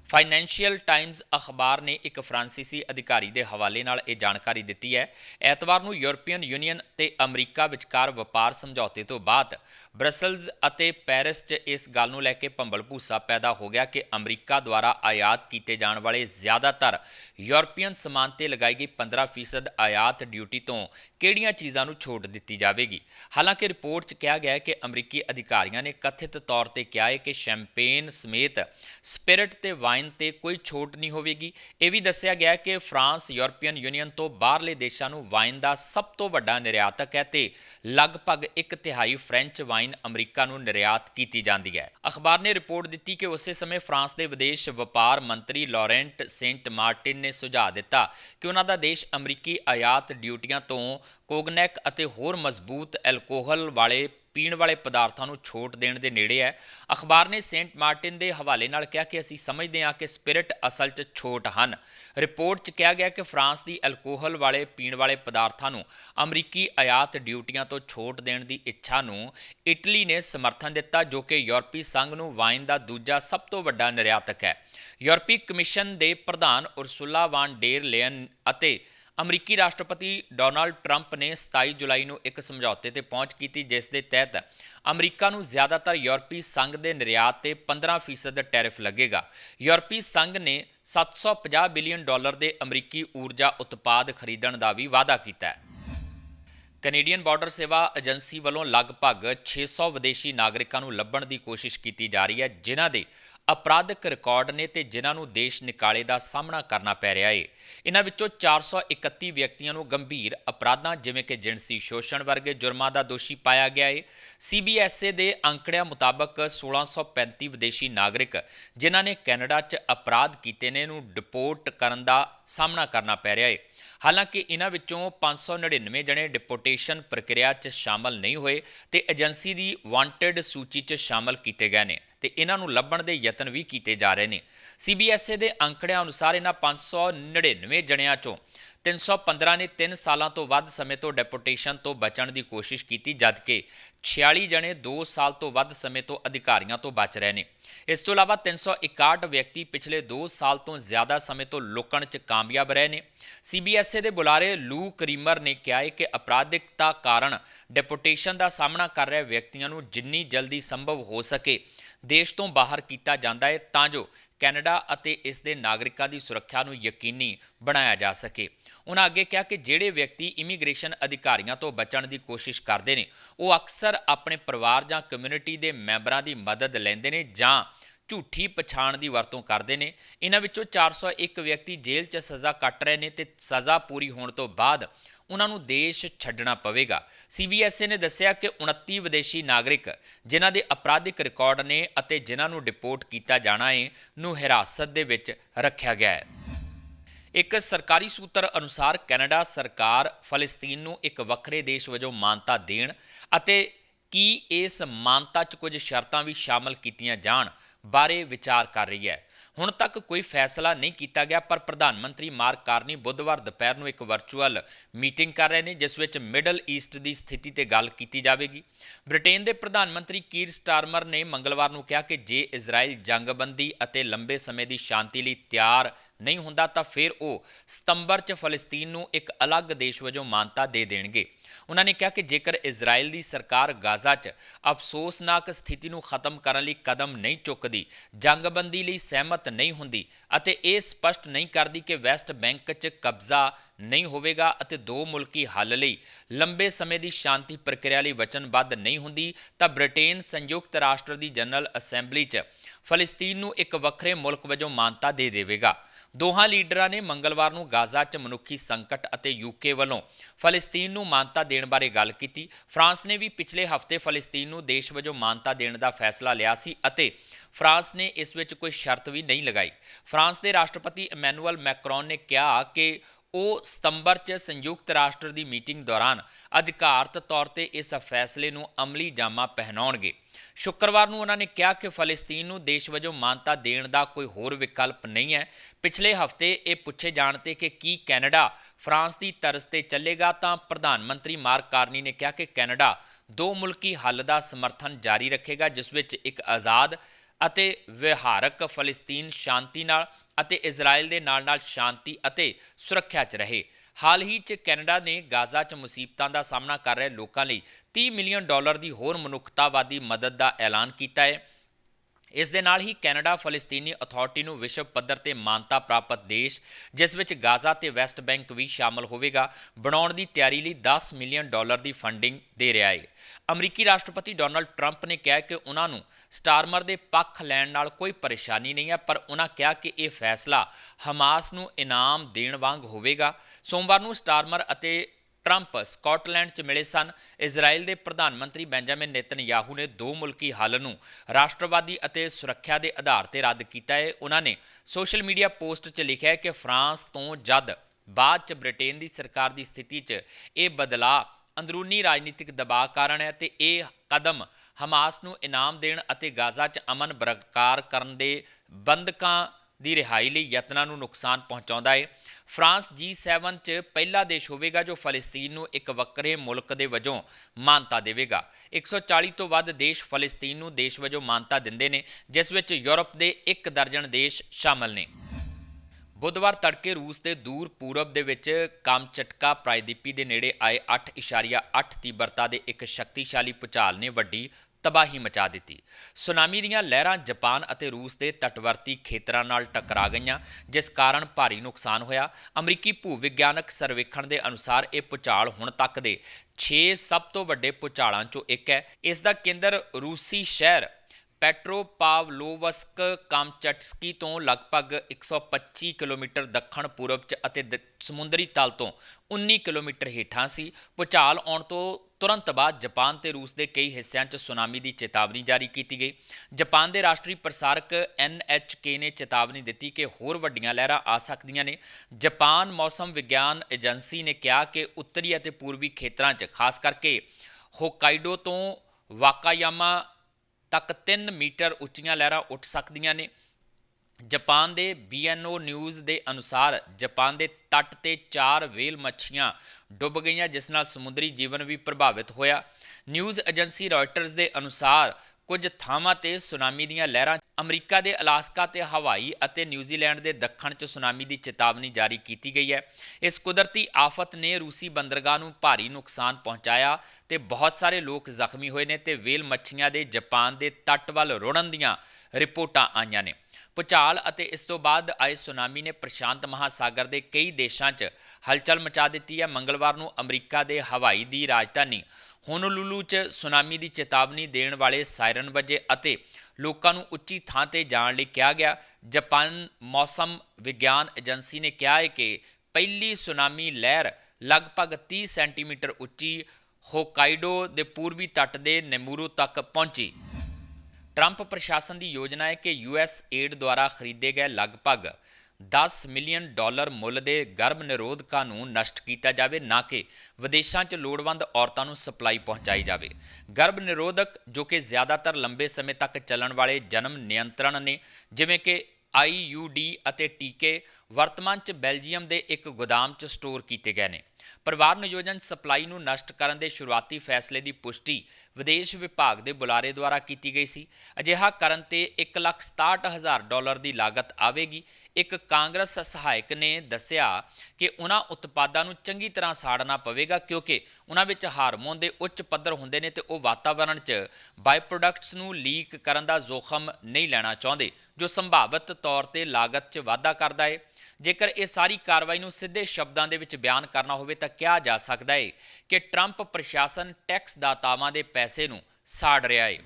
ਫਾਈਨੈਂਸ਼ੀਅਲ ਟਾਈਮਜ਼ ਅਖਬਾਰ ਨੇ ਇੱਕ ਫਰਾਂਸੀਸੀ ਅਧਿਕਾਰੀ ਦੇ ਹਵਾਲੇ ਨਾਲ ਇਹ ਜਾਣਕਾਰੀ ਦਿੱਤੀ ਹੈ। ਐਤਵਾਰ ਨੂੰ ਯੂਰਪੀਅਨ ਯੂਨੀਅਨ ਤੇ ਅਮਰੀਕਾ ਵਿਚਕਾਰ ਵਪਾਰ ਸਮਝੌਤੇ ਤੋਂ ਬਾਅਦ ਬ੍ਰਸਲਜ਼ ਅਤੇ ਪੈਰਿਸ 'ਚ ਇਸ ਗੱਲ ਨੂੰ ਲੈ ਕੇ ਭੰਬਲ ਭੂਸਾ ਪੈਦਾ ਹੋ ਗਿਆ ਕਿ ਅਮਰੀਕਾ ਦੁਆਰਾ ਆਯਾਤ ਕੀਤੇ ਜਾਣ ਵਾਲੇ ਜ਼ਿਆਦਾਤਰ ਯੂਰਪੀਅਨ ਸਮਾਨ ਤੇ ਲਗਾਈ ਗਈ 15% ਆਯਾਤ ਡਿਊਟੀ ਤੋਂ ਕਿਹੜੀਆਂ ਚੀਜ਼ਾਂ ਨੂੰ ਛੋਟ ਦਿੱਤੀ ਜਾਵੇਗੀ? ਹਾਲਾਂਕਿ ਰਿਪੋਰਟ 'ਚ ਕਿਹਾ ਗਿਆ ਹੈ ਕਿ ਅਮਰੀਕੀ ਅਧਿਕਾਰੀਆਂ ਨੇ ਕਥਿਤ ਤੌਰ ਤੇ ਕਿਹਾ ਹੈ ਕਿ ਸ਼ੈਂਪੇਨ ਸਮੇਤ ਸਪਿਰਟ ਤੇ ਵਾਈਨ ਤੇ ਕੋਈ ਛੋਟ ਨਹੀਂ ਹੋਵੇਗੀ। ਇਹ ਵੀ ਦੱਸਿਆ ਗਿਆ ਕਿ ਫਰਾਂਸ, ਯੂਰਪੀਅਨ ਯੂਨੀਅਨ ਤੋਂ ਬਾਹਰਲੇ ਦੇਸ਼ਾਂ ਨੂੰ ਵਾਈਨ ਦਾ ਸਭ ਤੋਂ ਵੱਡਾ ਨਿਰਯਾਤਕ ਹੈ ਤੇ ਲਗਭਗ ਇੱਕ ਤਿਹਾਈ ਫ੍ਰੈਂਚ ਵਾਈਨ ਅਮਰੀਕਾ ਨੂੰ ਨਿਰਯਾਤ ਕੀਤੀ ਜਾਂਦੀ ਹੈ। ਅਖਬਾਰ ਨੇ ਰਿਪੋਰਟ ਦਿੱਤੀ ਕਿ ਉਸੇ ਸਮੇਂ ਫਰਾਂਸ ਦੇ ਵਿਦੇਸ਼ ਵਪਾਰ ਮੰਤਰੀ ਲਾਰੈਂਟ ਸੇਂਟ ਮਾਰਟਿਨ ਨੇ ਸੁਝਾਅ ਦਿੱਤਾ ਕਿ ਉਹਨਾਂ ਦਾ ਦੇਸ਼ ਅਮਰੀਕੀ ਆਯਾਤ ਡਿਊਟੀਆਂ ਤੋਂ ਕੋਗਨੈਕ ਅਤੇ ਹੋਰ ਮਜ਼ਬੂਤ ਐਲਕੋਹਲ ਵਾਲੇ ਪੀਣ ਵਾਲੇ ਪਦਾਰਥਾਂ ਨੂੰ ਛੋਟ ਦੇਣ ਦੇ ਨੇੜੇ ਹੈ। ਅਖਬਾਰ ਨੇ ਸੇਂਟ ਮਾਰਟਿਨ ਦੇ ਹਵਾਲੇ ਨਾਲ ਕਿਹਾ ਕਿ ਅਸੀਂ ਸਮਝਦੇ ਹਾਂ ਕਿ ਸਪਿਰਿਟ ਅਸਲ 'ਚ ਛੋਟ ਹਨ। ਰਿਪੋਰਟ 'ਚ ਕਿਹਾ ਗਿਆ ਕਿ ਫਰਾਂਸ ਦੀ ਐਲਕੋਹਲ ਵਾਲੇ ਪੀਣ ਵਾਲੇ ਪਦਾਰਥਾਂ ਨੂੰ ਅਮਰੀਕੀ ਆਯਾਤ ਡਿਊਟੀਆਂ ਤੋਂ ਛੋਟ ਦੇਣ ਦੀ ਇੱਛਾ ਨੂੰ ਇਟਲੀ ਨੇ ਸਮਰਥਨ ਦਿੱਤਾ, ਜੋ ਕਿ ਯੂਰਪੀ ਸੰਘ ਨੂੰ ਵਾਈਨ ਦਾ ਦੂਜਾ ਸਭ ਤੋਂ ਵੱਡਾ ਨਿਰਯਾਤਕ ਹੈ। ਯੂਰਪੀ ਕਮਿਸ਼ਨ ਦੇ ਪ੍ਰਧਾਨ ਉਰਸੁਲਾ ਵਾਨ ਡੇਰ ਲੇਅਨ ਅਤੇ ਅਮਰੀਕੀ ਰਾਸ਼ਟਰਪਤੀ ਡੋਨਾਲਡ ਟਰੰਪ ਨੇ 27 ਜੁਲਾਈ ਨੂੰ ਇੱਕ ਸਮਝੌਤੇ ਤੇ ਪਹੁੰਚ ਕੀਤੀ, ਜਿਸ ਦੇ ਤਹਿਤ ਅਮਰੀਕਾ ਨੂੰ ਜ਼ਿਆਦਾਤਰ ਯੂਰਪੀ ਸੰਘ ਦੇ ਨਿਰਯਾਤ ਤੇ 15% ਟੈਰਿਫ ਲੱਗੇਗਾ। ਯੂਰਪੀ ਸੰਘ ਨੇ 750 ਬਿਲੀਅਨ ਡਾਲਰ ਦੇ ਅਮਰੀਕੀ ਊਰਜਾ ਉਤਪਾਦ ਖਰੀਦਣ ਦਾ ਵੀ ਵਾਅਦਾ ਕੀਤਾ ਹੈ। ਕੈਨੇਡੀਅਨ ਬਾਰਡਰ ਸੇਵਾ ਏਜੰਸੀ ਵੱਲੋਂ ਲਗਭਗ 600 ਵਿਦੇਸ਼ੀ ਨਾਗਰਿਕਾਂ ਨੂੰ ਲੱਭਣ ਦੀ ਕੋਸ਼ਿਸ਼ ਕੀਤੀ ਜਾ ਰਹੀ ਹੈ, ਜਿਨ੍ਹਾਂ ਦੇ ਅਪਰਾਧਿਕ ਰਿਕਾਰਡ ਨੇ ਤੇ ਜਿਨ੍ਹਾਂ ਨੂੰ ਦੇਸ਼ ਨਿਕਾਲੇ ਦਾ ਸਾਹਮਣਾ ਕਰਨਾ ਪੈ ਰਿਹਾ ਏ। ਇਹਨਾਂ ਵਿੱਚੋਂ 431 ਵਿਅਕਤੀਆਂ ਨੂੰ ਗੰਭੀਰ ਅਪਰਾਧਾਂ, ਜਿਵੇਂ ਕਿ ਜਿਣਸੀ ਸ਼ੋਸ਼ਣ ਵਰਗੇ ਜੁਰਮਾਂ ਦਾ ਦੋਸ਼ੀ ਪਾਇਆ ਗਿਆ ਹੈ ਸੀਬੀਐਸਏ ਦੇ ਅੰਕੜਿਆਂ ਮੁਤਾਬਕ 1635 ਵਿਦੇਸ਼ੀ ਨਾਗਰਿਕ, ਜਿਨ੍ਹਾਂ ਨੇ ਕੈਨੇਡਾ 'ਚ ਅਪਰਾਧ ਕੀਤੇ ਨੇ, ਨੂੰ ਡਿਪੋਰਟ ਕਰਨ ਦਾ ਸਾਹਮਣਾ ਕਰਨਾ ਪੈ ਰਿਹਾ ਏ। ਹਾਲਾਂਕਿ ਇਹਨਾਂ ਵਿੱਚੋਂ 599 ਜਣੇ ਡਿਪੋਰਟੇਸ਼ਨ ਪ੍ਰਕਿਰਿਆ 'ਚ ਸ਼ਾਮਲ ਨਹੀਂ ਹੋਏ ਤੇ ਏਜੰਸੀ ਦੀ ਵਾਂਟਡ ਸੂਚੀ 'ਚ ਸ਼ਾਮਲ ਕੀਤੇ ਗਏ ਨੇ। ਤੇ ਇਹਨਾਂ ਨੂੰ ਲੱਭਣ ਦੇ ਯਤਨ ਵੀ ਕੀਤੇ ਜਾ ਰਹੇ ਨੇ। ਸੀਬੀਐਸਏ ਦੇ ਅੰਕੜਿਆਂ ਅਨੁਸਾਰ ਇਹਨਾਂ 599 ਜਣਿਆਂ 'ਚੋਂ 315 ਨੇ 3 ਸਾਲਾਂ ਤੋਂ ਵੱਧ ਸਮੇਂ ਤੋਂ ਡੈਪੂਟੇਸ਼ਨ ਤੋਂ ਬਚਣ ਦੀ ਕੋਸ਼ਿਸ਼ ਕੀਤੀ, ਜਦਕਿ 46 ਜਣੇ 2 ਸਾਲ ਤੋਂ ਵੱਧ ਸਮੇਂ ਤੋਂ ਅਧਿਕਾਰੀਆਂ ਤੋਂ ਬਚ ਰਹੇ ਨੇ। ਇਸ ਤੋਂ ਇਲਾਵਾ 361 ਵਿਅਕਤੀ ਪਿਛਲੇ 2 ਸਾਲ ਤੋਂ ਜ਼ਿਆਦਾ ਸਮੇਂ ਤੋਂ ਲੁਕਣ 'ਚ ਕਾਮਯਾਬ ਰਹੇ ਨੇ। ਸੀਬੀਐਸਏ ਦੇ ਬੁਲਾਰੇ ਲੂ ਕਰੀਮਰ ਨੇ ਕਿਹਾ ਹੈ ਕਿ ਅਪਰਾਧਿਕਤਾ ਕਾਰਨ ਡੈਪੂਟੇਸ਼ਨ ਦਾ ਸਾਹਮਣਾ ਕਰ ਰਹੇ ਵਿਅਕਤੀਆਂ ਨੂੰ ਜਿੰਨੀ ਜਲਦੀ ਸੰਭਵ ਹੋ ਸਕੇ ਦੇਸ਼ ਤੋਂ ਬਾਹਰ ਕੀਤਾ ਜਾਂਦਾ ਹੈ, ਤਾਂ ਜੋ ਕੈਨੇਡਾ ਅਤੇ ਇਸ ਦੇ ਨਾਗਰਿਕਾਂ ਦੀ ਸੁਰੱਖਿਆ ਨੂੰ ਯਕੀਨੀ ਬਣਾਇਆ ਜਾ ਸਕੇ। ਉਹਨਾਂ ਅੱਗੇ ਕਿਹਾ ਕਿ ਜਿਹੜੇ ਵਿਅਕਤੀ ਇਮੀਗ੍ਰੇਸ਼ਨ ਅਧਿਕਾਰੀਆਂ ਤੋਂ ਬਚਣ ਦੀ ਕੋਸ਼ਿਸ਼ ਕਰਦੇ ਨੇ, ਉਹ ਅਕਸਰ ਆਪਣੇ ਪਰਿਵਾਰ ਜਾਂ ਕਮਿਊਨਿਟੀ ਦੇ ਮੈਂਬਰਾਂ ਦੀ ਮਦਦ ਲੈਂਦੇ ਨੇ ਜਾਂ ਝੂਠੀ ਪਛਾਣ ਦੀ ਵਰਤੋਂ ਕਰਦੇ ਨੇ। ਇਹਨਾਂ ਵਿੱਚੋਂ 401 ਵਿਅਕਤੀ ਜੇਲ੍ਹ 'ਚ ਸਜ਼ਾ ਕੱਟ ਰਹੇ ਨੇ ਤੇ ਸਜ਼ਾ ਪੂਰੀ ਹੋਣ ਤੋਂ ਬਾਅਦ ਉਹਨਾਂ ਨੂੰ ਦੇਸ਼ ਛੱਡਣਾ ਪਵੇਗਾ। ਸੀਬੀਐਸਏ ਨੇ ਦੱਸਿਆ ਕਿ 29 ਵਿਦੇਸ਼ੀ ਨਾਗਰਿਕ, ਜਿਨ੍ਹਾਂ ਦੇ ਅਪਰਾਧਿਕ ਰਿਕਾਰਡ ਨੇ ਅਤੇ ਜਿਨ੍ਹਾਂ ਨੂੰ ਡਿਪੋਰਟ ਕੀਤਾ ਜਾਣਾ ਹੈ ਨੂੰ ਹਿਰਾਸਤ ਦੇ ਵਿੱਚ ਰੱਖਿਆ ਗਿਆ ਹੈ। ਇੱਕ ਸਰਕਾਰੀ ਸੂਤਰ ਅਨੁਸਾਰ ਕੈਨੇਡਾ ਸਰਕਾਰ ਫਲਸਤੀਨ ਨੂੰ ਇੱਕ ਵੱਖਰੇ ਦੇਸ਼ ਵਜੋਂ ਮਾਨਤਾ ਦੇਣ ਅਤੇ ਕੀ ਇਸ ਮਾਨਤਾ 'ਚ ਕੁਝ ਸ਼ਰਤਾਂ ਵੀ ਸ਼ਾਮਲ ਕੀਤੀਆਂ ਜਾਣ ਬਾਰੇ ਵਿਚਾਰ ਕਰ ਰਹੀ ਹੈ। ਹੁਣ ਤੱਕ ਕੋਈ ਫੈਸਲਾ ਨਹੀਂ ਕੀਤਾ ਗਿਆ, ਪਰ ਪ੍ਰਧਾਨ ਮੰਤਰੀ ਮਾਰਕ ਕਾਰਨੀ ਬੁੱਧਵਾਰ ਦੁਪਹਿਰ ਨੂੰ ਇੱਕ ਵਰਚੁਅਲ ਮੀਟਿੰਗ ਕਰ ਰਹੇ ਨੇ, ਜਿਸ ਵਿੱਚ ਮਿਡਲ ਈਸਟ ਦੀ ਸਥਿਤੀ ਤੇ ਗੱਲ ਕੀਤੀ ਜਾਵੇਗੀ। ਬ੍ਰਿਟੇਨ ਦੇ ਪ੍ਰਧਾਨ ਮੰਤਰੀ ਕੀਰ ਸਟਾਰਮਰ ਨੇ ਮੰਗਲਵਾਰ ਨੂੰ ਕਿਹਾ ਕਿ ਜੇ ਇਜ਼ਰਾਈਲ ਜੰਗਬੰਦੀ ਅਤੇ ਲੰਬੇ ਸਮੇਂ ਦੀ ਸ਼ਾਂਤੀ ਲਈ ਤਿਆਰ ਨਹੀਂ ਹੁੰਦਾ, ਤਾਂ ਫਿਰ ਉਹ ਸਤੰਬਰ 'ਚ ਫਲਸਤੀਨ ਨੂੰ ਇੱਕ ਅਲੱਗ ਦੇਸ਼ ਵਜੋਂ ਮਾਨਤਾ ਦੇ ਦੇਣਗੇ। ਉਹਨਾਂ ਨੇ ਕਿਹਾ ਕਿ ਜੇਕਰ ਇਜ਼ਰਾਈਲ ਦੀ ਸਰਕਾਰ ਗਾਜ਼ਾ 'ਚ ਅਫਸੋਸਨਾਕ ਸਥਿਤੀ ਨੂੰ ਖਤਮ ਕਰਨ ਲਈ ਕਦਮ ਨਹੀਂ ਚੁੱਕਦੀ, ਜੰਗਬੰਦੀ ਲਈ ਸਹਿਮਤ ਨਹੀਂ ਹੁੰਦੀ ਅਤੇ ਇਹ ਸਪਸ਼ਟ ਨਹੀਂ ਕਰਦੀ ਕਿ ਵੈਸਟ ਬੈਂਕ 'ਚ ਕਬਜ਼ਾ ਨਹੀਂ ਹੋਵੇਗਾ ਅਤੇ ਦੋ ਮੁਲਕੀ ਹੱਲ ਲਈ ਲੰਬੇ ਸਮੇਂ ਦੀ ਸ਼ਾਂਤੀ ਪ੍ਰਕਿਰਿਆ ਲਈ ਵਚਨਬੱਧ ਨਹੀਂ ਹੁੰਦੀ, ਤਾਂ ਬ੍ਰਿਟੇਨ ਸੰਯੁਕਤ ਰਾਸ਼ਟਰ ਦੀ ਜਨਰਲ ਅਸੈਂਬਲੀ 'ਚ ਫਲਸਤੀਨ ਨੂੰ ਇੱਕ ਵੱਖਰੇ ਮੁਲਕ ਵਜੋਂ ਮਾਨਤਾ ਦੇ ਦੇਵੇਗਾ। ਦੋਹਾਂ ਲੀਡਰਾਂ ਨੇ ਮੰਗਲਵਾਰ ਨੂੰ ਗਾਜ਼ਾ 'ਚ ਮਨੁੱਖੀ ਸੰਕਟ ਅਤੇ ਯੂਕੇ ਵੱਲੋਂ ਫਲਸਤੀਨ ਨੂੰ ਮਾਨਤਾ ਦੇਣ ਬਾਰੇ ਗੱਲ ਕੀਤੀ। ਫਰਾਂਸ ਨੇ ਵੀ ਪਿਛਲੇ ਹਫ਼ਤੇ ਫਲਸਤੀਨ ਨੂੰ ਦੇਸ਼ ਵਜੋਂ ਮਾਨਤਾ ਦੇਣ ਦਾ ਫੈਸਲਾ ਲਿਆ ਸੀ ਅਤੇ ਫਰਾਂਸ ਨੇ ਇਸ ਵਿੱਚ ਕੋਈ ਸ਼ਰਤ ਵੀ ਨਹੀਂ ਲਗਾਈ। ਫਰਾਂਸ ਦੇ ਰਾਸ਼ਟਰਪਤੀ ਇਮੈਨੂਅਲ ਮੈਕਰੋਨ ਨੇ ਕਿਹਾ ਕਿ ਉਹ ਸਤੰਬਰ 'ਚ ਸੰਯੁਕਤ ਰਾਸ਼ਟਰ ਦੀ ਮੀਟਿੰਗ ਦੌਰਾਨ ਅਧਿਕਾਰਤ ਤੌਰ ਤੇ ਇਸ ਫੈਸਲੇ ਨੂੰ ਅਮਲੀ ਜਾਮਾ ਪਹਿਨਾਉਣਗੇ। ਸ਼ੁੱਕਰਵਾਰ ਨੂੰ ਉਹਨਾਂ ਨੇ ਕਿਹਾ ਕਿ ਫਲਸਤੀਨ ਨੂੰ ਦੇਸ਼ ਵਜੋਂ ਮਾਨਤਾ ਦੇਣ ਦਾ ਕੋਈ ਹੋਰ ਵਿਕਲਪ ਨਹੀਂ ਹੈ। ਪਿਛਲੇ ਹਫ਼ਤੇ ਇਹ ਪੁੱਛੇ ਜਾਣ ਤੇ ਕਿ ਕੀ ਕੈਨੇਡਾ ਫਰਾਂਸ ਦੀ ਤਰਜ਼ ਤੇ ਚੱਲੇਗਾ ਤਾਂ ਪ੍ਰਧਾਨ ਮੰਤਰੀ ਮਾਰਕ ਕਾਰਨੀ ਨੇ ਕਿਹਾ ਕਿ ਕੈਨੇਡਾ ਦੋ ਮੁਲਕੀ ਹੱਲ ਦਾ ਸਮਰਥਨ ਜਾਰੀ ਰੱਖੇਗਾ, ਜਿਸ ਵਿੱਚ ਇੱਕ ਆਜ਼ਾਦ ਅਤੇ ਵਿਹਾਰਕ ਫਲਸਤੀਨ ਸ਼ਾਂਤੀ ਨਾਲ ਅਤੇ ਇਜ਼ਰਾਈਲ ਦੇ ਨਾਲ-ਨਾਲ ਸ਼ਾਂਤੀ ਅਤੇ ਸੁਰੱਖਿਆ 'ਚ ਰਹੇ। ਹਾਲ ਹੀ 'ਚ ਕੈਨੇਡਾ ਨੇ ਗਾਜ਼ਾ 'ਚ ਮੁਸੀਬਤਾਂ ਦਾ ਸਾਹਮਣਾ ਕਰ ਰਹੇ ਲੋਕਾਂ ਲਈ 30 ਮਿਲੀਅਨ ਡਾਲਰ ਦੀ ਹੋਰ ਮਨੁੱਖਤਾਵਾਦੀ ਮਦਦ ਦਾ ਐਲਾਨ ਕੀਤਾ ਹੈ। ਇਸ ਦੇ ਨਾਲ ਹੀ ਕੈਨੇਡਾ ਫਲਸਤੀਨੀ ਅਥਾਰਟੀ ਨੂੰ ਵਿਸ਼ਵ ਪੱਧਰ ਤੇ ਮਾਨਤਾ ਪ੍ਰਾਪਤ ਦੇਸ਼, ਜਿਸ ਵਿੱਚ ਗਾਜ਼ਾ ਤੇ ਵੈਸਟ ਬੈਂਕ ਵੀ ਸ਼ਾਮਲ ਹੋਵੇਗਾ, ਬਣਾਉਣ ਦੀ ਤਿਆਰੀ ਲਈ 10 ਮਿਲੀਅਨ ਡਾਲਰ ਦੀ ਫੰਡਿੰਗ ਦੇ ਰਿਹਾ ਹੈ। ਅਮਰੀਕੀ ਰਾਸ਼ਟਰਪਤੀ ਡੋਨਲਡ ਟਰੰਪ ਨੇ ਕਿਹਾ ਕਿ ਉਹਨਾਂ ਨੂੰ ਸਟਾਰਮਰ ਦੇ ਪੱਖ ਲੈਣ ਨਾਲ ਕੋਈ ਪਰੇਸ਼ਾਨੀ ਨਹੀਂ ਹੈ, ਪਰ ਉਹਨਾਂ ਕਿਹਾ ਕਿ ਇਹ ਫੈਸਲਾ ਹਮਾਸ ਨੂੰ ਇਨਾਮ ਦੇਣ ਵਾਂਗ ਹੋਵੇਗਾ। ਸੋਮਵਾਰ ਨੂੰ ਸਟਾਰਮਰ ਅਤੇ ਟਰੰਪ ਸਕਾਟਲੈਂਡ 'ਚ ਮਿਲੇ ਸਨ। ਇਜ਼ਰਾਈਲ ਦੇ ਪ੍ਰਧਾਨ ਮੰਤਰੀ ਬੈਂਜਾਮਿਨ ਨੇਤਨਯਾਹੂ ਨੇ ਦੋ ਮੁਲਕੀ ਹੱਲ ਨੂੰ ਰਾਸ਼ਟਰਵਾਦੀ ਅਤੇ ਸੁਰੱਖਿਆ ਦੇ ਆਧਾਰ ਤੇ ਰੱਦ ਕੀਤਾ ਹੈ। ਉਹਨਾਂ ਨੇ ਸੋਸ਼ਲ ਮੀਡੀਆ ਪੋਸਟ 'ਚ ਲਿਖਿਆ ਹੈ ਕਿ ਫਰਾਂਸ ਤੋਂ ਜਦ ਬਾਅਦ 'ਚ ਬ੍ਰਿਟੇਨ ਦੀ ਸਰਕਾਰ ਦੀ ਸਥਿਤੀ 'ਚ ਇਹ ਬਦਲਾਅ ਅੰਦਰੂਨੀ ਰਾਜਨੀਤਿਕ ਦਬਾਅ ਕਾਰਨ ਹੈ ਤੇ ਇਹ ਕਦਮ ਹਮਾਸ ਨੂੰ ਇਨਾਮ ਦੇਣ ਅਤੇ ਗਾਜ਼ਾ 'ਚ ਅਮਨ ਬਰਕਰਾਰ ਕਰਨ ਦੇ ਬੰਦਕਾਂ ਦੀ ਰਿਹਾਈ ਲਈ ਯਤਨਾਂ ਨੂੰ ਨੁਕਸਾਨ ਪਹੁੰਚਾਉਂਦਾ ਹੈ। ਫਰਾਂਸ G7 'ਚ ਪਹਿਲਾ ਦੇਸ਼ ਹੋਵੇਗਾ ਜੋ ਫਲਸਤੀਨ ਨੂੰ ਇੱਕ ਵੱਖਰੇ ਮੁਲਕ ਦੇ ਵਜੋਂ ਮਾਨਤਾ ਦੇਵੇਗਾ। 140 ਤੋਂ ਵੱਧ ਦੇਸ਼ ਫਲਸਤੀਨ ਨੂੰ ਦੇਸ਼ ਵਜੋਂ ਮਾਨਤਾ ਦਿੰਦੇ ਨੇ, ਜਿਸ ਵਿੱਚ ਯੂਰਪ ਦੇ ਇੱਕ ਦਰਜਨ ਦੇਸ਼ ਸ਼ਾਮਲ ਨੇ। ਬੁੱਧਵਾਰ ਤੜਕੇ ਰੂਸ ਦੇ ਦੂਰ ਪੂਰਬ ਦੇ ਵਿੱਚ ਕਾਮਚਟਕਾ ਪ੍ਰਾਇਦੀਪੀ ਦੇ ਨੇੜੇ ਆਏ 8.8 ਤੀਬਰਤਾ ਦੇ ਇੱਕ ਸ਼ਕਤੀਸ਼ਾਲੀ ਭੂਚਾਲ ਨੇ ਵੱਡੀ ਤਬਾਹੀ ਮਚਾ ਦਿੱਤੀ। ਸੁਨਾਮੀ ਦੀਆਂ ਲਹਿਰਾਂ ਜਾਪਾਨ ਅਤੇ ਰੂਸ ਦੇ ਤਟਵਰਤੀ ਖੇਤਰਾਂ ਨਾਲ ਟਕਰਾ ਗਈਆਂ, ਜਿਸ ਕਾਰਨ ਭਾਰੀ ਨੁਕਸਾਨ ਹੋਇਆ। ਅਮਰੀਕੀ ਭੂ ਵਿਗਿਆਨਕ ਸਰਵੇਖਣ ਦੇ ਅਨੁਸਾਰ ਇਹ ਭੂਚਾਲ ਹੁਣ ਤੱਕ ਦੇ 6 ਸਭ ਤੋਂ ਵੱਡੇ ਭੂਚਾਲਾਂ ਚੋਂ ਇੱਕ ਹੈ। ਇਸ ਦਾ ਕੇਂਦਰ ਰੂਸੀ ਸ਼ਹਿਰ ਪੈਟਰੋ ਪਾਵਲੋਵਸਕ ਕਾਮਚਟਸਕੀ ਤੋਂ ਲਗਭਗ 125 ਕਿਲੋਮੀਟਰ ਦੱਖਣ ਪੂਰਬ ਚ ਅਤੇ ਦ- ਸਮੁੰਦਰੀ ਤਲ ਤੋਂ 19 ਕਿਲੋਮੀਟਰ ਹੇਠਾਂ ਸੀ। ਭੂਚਾਲ ਆਉਣ ਤੋਂ ਤੁਰੰਤ ਬਾਅਦ ਜਾਪਾਨ ਤੇ ਰੂਸ ਦੇ ਕਈ ਹਿੱਸਿਆਂ 'ਚ ਸੁਨਾਮੀ ਦੀ ਚੇਤਾਵਨੀ ਜਾਰੀ ਕੀਤੀ ਗਈ। ਜਾਪਾਨ ਦੇ ਰਾਸ਼ਟਰੀ ਪ੍ਰਸਾਰਕ NHK ਨੇ ਚੇਤਾਵਨੀ ਦਿੱਤੀ ਕਿ ਹੋਰ ਵੱਡੀਆਂ ਲਹਿਰਾਂ ਆ ਸਕਦੀਆਂ ਨੇ। ਜਾਪਾਨ ਮੌਸਮ ਵਿਗਿਆਨ ਏਜੰਸੀ ਨੇ ਕਿਹਾ ਕਿ ਉੱਤਰੀ ਅਤੇ ਪੂਰਬੀ ਖੇਤਰਾਂ 'ਚ, ਖਾਸ ਕਰਕੇ ਹੋਕਾਈਡੋ ਤੋਂ ਵਾਕਾਯਾਮਾ ਤੱਕ 3 ਮੀਟਰ ਉੱਚੀਆਂ ਲਹਿਰਾਂ ਉੱਠ ਸਕਦੀਆਂ ਨੇ। ਜਾਪਾਨ ਦੇ BNO ਨਿਊਜ਼ ਦੇ ਅਨੁਸਾਰ ਜਾਪਾਨ ਦੇ ਤੱਟ ਤੇ ਚਾਰ ਵੇਲ ਮੱਛੀਆਂ ਡੁੱਬ ਗਈਆਂ, ਜਿਸ ਨਾਲ ਸਮੁੰਦਰੀ ਜੀਵਨ ਵੀ ਪ੍ਰਭਾਵਿਤ ਹੋਇਆ। ਨਿਊਜ਼ ਏਜੰਸੀ ਰਾਇਟਰਸ ਦੇ ਅਨੁਸਾਰ ਕੁਝ ਥਾਵਾਂ ਤੇ ਸੁਨਾਮੀ ਦੀਆਂ ਲਹਿਰਾਂ ਅਮਰੀਕਾ ਦੇ ਅਲਾਸਕਾ ਤੇ ਹਵਾਈ ਅਤੇ ਨਿਊਜ਼ੀਲੈਂਡ ਦੇ ਦੱਖਣ 'ਚ ਸੁਨਾਮੀ ਦੀ ਚੇਤਾਵਨੀ ਜਾਰੀ ਕੀਤੀ ਗਈ ਹੈ। ਇਸ ਕੁਦਰਤੀ ਆਫਤ ਨੇ ਰੂਸੀ ਬੰਦਰਗਾਹ ਨੂੰ ਭਾਰੀ ਨੁਕਸਾਨ ਪਹੁੰਚਾਇਆ ਤੇ ਬਹੁਤ ਸਾਰੇ ਲੋਕ ਜ਼ਖਮੀ ਹੋਏ ਨੇ ਤੇ ਵੇਲ ਮੱਛੀਆਂ ਦੇ ਜਾਪਾਨ ਦੇ ਤੱਟ ਵੱਲ ਰੁੜਨ ਦੀਆਂ ਰਿਪੋਰਟਾਂ ਆਈਆਂ ਨੇ। ਭੂਚਾਲ ਅਤੇ ਇਸ ਤੋਂ ਬਾਅਦ ਆਏ ਸੁਨਾਮੀ ਨੇ ਪ੍ਰਸ਼ਾਂਤ ਮਹਾਸਾਗਰ ਦੇ ਕਈ ਦੇਸ਼ਾਂ 'ਚ ਹਲਚਲ ਮਚਾ ਦਿੱਤੀ ਹੈ। ਮੰਗਲਵਾਰ ਨੂੰ ਅਮਰੀਕਾ ਦੇ ਹਵਾਈ ਦੀ ਰਾਜਧਾਨੀ ਹੋਨੋਲੁਲੂ 'ਚ ਸੁਨਾਮੀ ਦੀ ਚੇਤਾਵਨੀ ਦੇਣ ਵਾਲੇ ਸਾਇਰਨ ਵਜੇ ਅਤੇ ਲੋਕਾਂ ਨੂੰ ਉੱਚੀ ਥਾਂ ਤੇ ਜਾਣ ਲਈ ਕਿਹਾ ਗਿਆ। ਜਾਪਾਨ ਮੌਸਮ ਵਿਗਿਆਨ ਏਜੰਸੀ ਨੇ ਕਿਹਾ ਹੈ ਕਿ ਪਹਿਲੀ ਸੁਨਾਮੀ ਲਹਿਰ ਲਗਭਗ 30 ਸੈਂਟੀਮੀਟਰ ਉੱਚੀ ਹੋਕਾਈਡੋ ਦੇ ਪੂਰਬੀ ਤੱਟ ਦੇ ਨੇਮੂਰੂ ਤੱਕ ਪਹੁੰਚੀ। ਟਰੰਪ ਪ੍ਰਸ਼ਾਸਨ ਦੀ ਯੋਜਨਾ ਹੈ ਕਿ ਯੂਐਸ ਏਡ ਦੁਆਰਾ ਖਰੀਦੇ ਗਏ ਲਗਭਗ 10 ਮਿਲੀਅਨ ਡਾਲਰ ਮੁੱਲ ਦੇ ਗਰਭ ਨਿਰੋਧਕਾਂ ਨੂੰ ਨਸ਼ਟ ਕੀਤਾ ਜਾਵੇ, ਨਾ ਕਿ ਵਿਦੇਸ਼ਾਂ 'ਚ ਲੋੜਵੰਦ ਔਰਤਾਂ ਨੂੰ ਸਪਲਾਈ ਪਹੁੰਚਾਈ ਜਾਵੇ। ਗਰਭ ਨਿਰੋਧਕ, ਜੋ ਕਿ ਜ਼ਿਆਦਾਤਰ ਲੰਬੇ ਸਮੇਂ ਤੱਕ ਚੱਲਣ ਵਾਲੇ ਜਨਮ ਨਿਯੰਤਰਣ ਨੇ, ਜਿਵੇਂ ਕਿ ਆਈਯੂਡੀ ਅਤੇ ਟੀਕੇ ਵਰਤਮਾਨ 'ਚ ਬੈਲਜੀਅਮ ਦੇ ਇੱਕ ਗੋਦਾਮ 'ਚ ਸਟੋਰ ਕੀਤੇ ਗਏ ਨੇ। ਪਰਿਵਾਰ ਨਿਯੋਜਨ ਸਪਲਾਈ ਨੂੰ ਨਸ਼ਟ ਕਰਨ ਦੇ ਸ਼ੁਰੂਆਤੀ ਫੈਸਲੇ ਦੀ ਪੁਸ਼ਟੀ ਵਿਦੇਸ਼ ਵਿਭਾਗ ਦੇ ਬੁਲਾਰੇ ਦੁਆਰਾ ਕੀਤੀ ਗਈ ਸੀ। ਅਜਿਹਾ ਕਰਨ ਤੇ 167000 ਡਾਲਰ ਦੀ ਲਾਗਤ ਆਵੇਗੀ। ਇੱਕ ਕਾਂਗਰਸ ਸਹਾਇਕ ਨੇ ਦੱਸਿਆ ਕਿ ਉਹਨਾਂ ਉਤਪਾਦਾਂ ਨੂੰ ਚੰਗੀ ਤਰ੍ਹਾਂ ਸਾੜਨਾ ਪਵੇਗਾ ਕਿਉਂਕਿ ਉਹਨਾਂ ਵਿੱਚ ਹਾਰਮੋਨ ਦੇ ਉੱਚ ਪੱਧਰ ਹੁੰਦੇ ਨੇ ਤੇ ਉਹ ਵਾਤਾਵਰਣ 'ਚ ਬਾਈ ਪ੍ਰੋਡਕਟਸ ਨੂੰ ਲੀਕ ਕਰਨ ਦਾ ਜ਼ੋਖਮ ਨਹੀਂ ਲੈਣਾ ਚਾਹੁੰਦੇ, ਜੋ ਸੰਭਾਵਿਤ ਤੌਰ ਤੇ ਲਾਗਤ 'ਚ ਵਾਧਾ ਕਰਦਾ ਹੈ ਜੇਕਰ ਇਹ ਸਾਰੀ ਕਾਰਵਾਈ ਨੂੰ ਸਿੱਧੇ ਸ਼ਬਦਾਂ ਦੇ ਵਿੱਚ ਬਿਆਨ ਕਰਨਾ ਹੋਵੇ ਤਾਂ ਕਿਹਾ ਜਾ ਸਕਦਾ ਹੈ ਕਿ ਟਰੰਪ ਪ੍ਰਸ਼ਾਸਨ ਟੈਕਸ ਦਾਤਾਵਾਂ ਦੇ ਪੈਸੇ ਨੂੰ ਸਾੜ ਰਿਹਾ ਹੈ